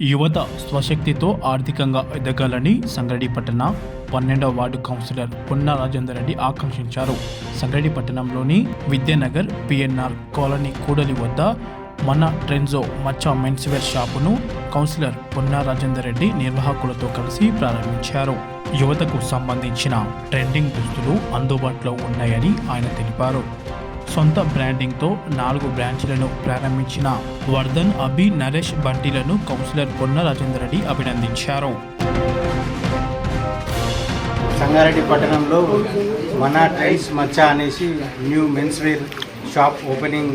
యువత స్వశక్తితో ఆర్థికంగా ఎదగాలని సంగారెడ్డి పట్టణ పన్నెండవ వార్డు కౌన్సిలర్ పున్నా రాజేందర్ రెడ్డి ఆకాంక్షించారు. సంగారెడ్డి పట్టణంలోని విద్యానగర్ పిఎన్ఆర్ కాలనీ కూడలి వద్ద మన ట్రెంజో మచ్చా మెన్స్వేర్ షాపును కౌన్సిలర్ పున్నా రాజేందర్ రెడ్డి నిర్వాహకులతో కలిసి ప్రారంభించారు. యువతకు సంబంధించిన ట్రెండింగ్ దుస్తులు అందుబాటులో ఉన్నాయని ఆయన తెలిపారు. సొంత బ్రాండింగ్తో నాలుగు బ్రాంచ్లను ప్రారంభించిన వర్ధన్ అభి నరేష్ బంటిలను కౌన్సిలర్ పొన్న రాజేందర్ రెడ్డి అభినందించారు. సంగారెడ్డి పట్టణంలో మన ట్రైన్స్ మచ్చా అనేసి new men's wear shop opening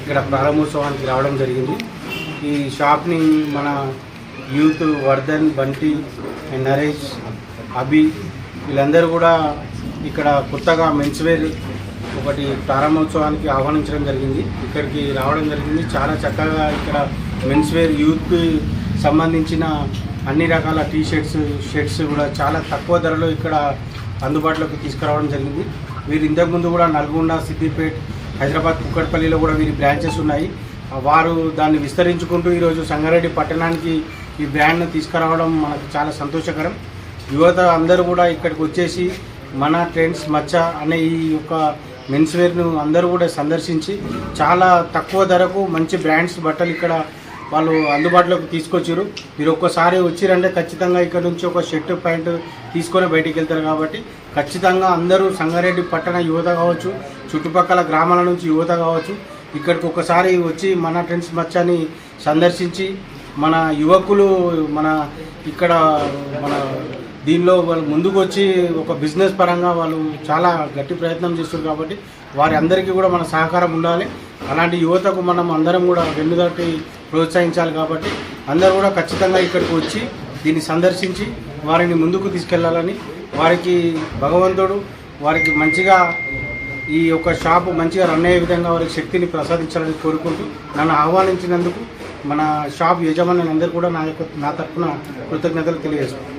ఇక్కడ ప్రారంభోత్సవానికి రావడం జరిగింది. ఈ షాప్ని మన యూత్ వర్ధన్ బంటి అండ్ నరేష్ అభి వీళ్ళందరూ కూడా ఇక్కడ కొత్తగా మెన్స్ వేర్ ఒకటి ప్రారంభోత్సవానికి ఆహ్వానించడం జరిగింది. ఇక్కడికి రావడం జరిగింది. చాలా చక్కగా ఇక్కడ మెన్స్ వేర్ యూత్కి సంబంధించిన అన్ని రకాల టీ షర్ట్స్ షర్ట్స్ కూడా చాలా తక్కువ ధరలో ఇక్కడ అందుబాటులోకి తీసుకురావడం జరిగింది. వీరు ఇంతకుముందు కూడా నల్గొండ సిద్దిపేట్ హైదరాబాద్ కుక్కట్పల్లిలో కూడా వీరి బ్రాంచెస్ ఉన్నాయి. వారు దాన్ని విస్తరించుకుంటూ ఈరోజు సంగారెడ్డి పట్టణానికి ఈ బ్రాండ్ను తీసుకురావడం మనకు చాలా సంతోషకరం. యువత అందరూ కూడా ఇక్కడికి వచ్చేసి మన ట్రెండ్స్ మచ్చ అనే ఈ యొక్క మెన్స్ వేర్ను అందరూ కూడా సందర్శించి చాలా తక్కువ ధరకు మంచి బ్రాండ్స్ బట్టలు ఇక్కడ వాళ్ళు అందుబాటులోకి తీసుకొచ్చారు. మీరు ఒక్కసారి వచ్చిరంటే ఖచ్చితంగా ఇక్కడ నుంచి ఒక షర్ట్ ప్యాంటు తీసుకొని బయటికి వెళ్తారు కాబట్టి ఖచ్చితంగా అందరూ సంగారెడ్డి పట్టణ యువత కావచ్చు చుట్టుపక్కల గ్రామాల నుంచి యువత కావచ్చు ఇక్కడికి ఒకసారి వచ్చి మన ట్రెండ్స్ మచ్చని సందర్శించి మన యువకులు మన ఇక్కడ మన దీనిలో వాళ్ళు ముందుకు వచ్చి ఒక బిజినెస్ పరంగా వాళ్ళు చాలా గట్టి ప్రయత్నం చేస్తారు కాబట్టి వారి అందరికీ కూడా మన సహకారం ఉండాలి. అలాంటి యువతకు మనం అందరం కూడా వెన్నుదట్టి ప్రోత్సహించాలి కాబట్టి అందరూ కూడా ఖచ్చితంగా ఇక్కడికి వచ్చి దీన్ని సందర్శించి వారిని ముందుకు తీసుకెళ్ళాలని వారికి భగవంతుడు వారికి మంచిగా ఈ యొక్క షాపు మంచిగా రన్ అయ్యే విధంగా వారికి శక్తిని ప్రసాదించాలని కోరుకుంటూ నన్ను ఆహ్వానించినందుకు మన షాప్ యజమానులందరూ కూడా నా యొక్క నా తరఫున కృతజ్ఞతలు తెలియజేస్తున్నాను.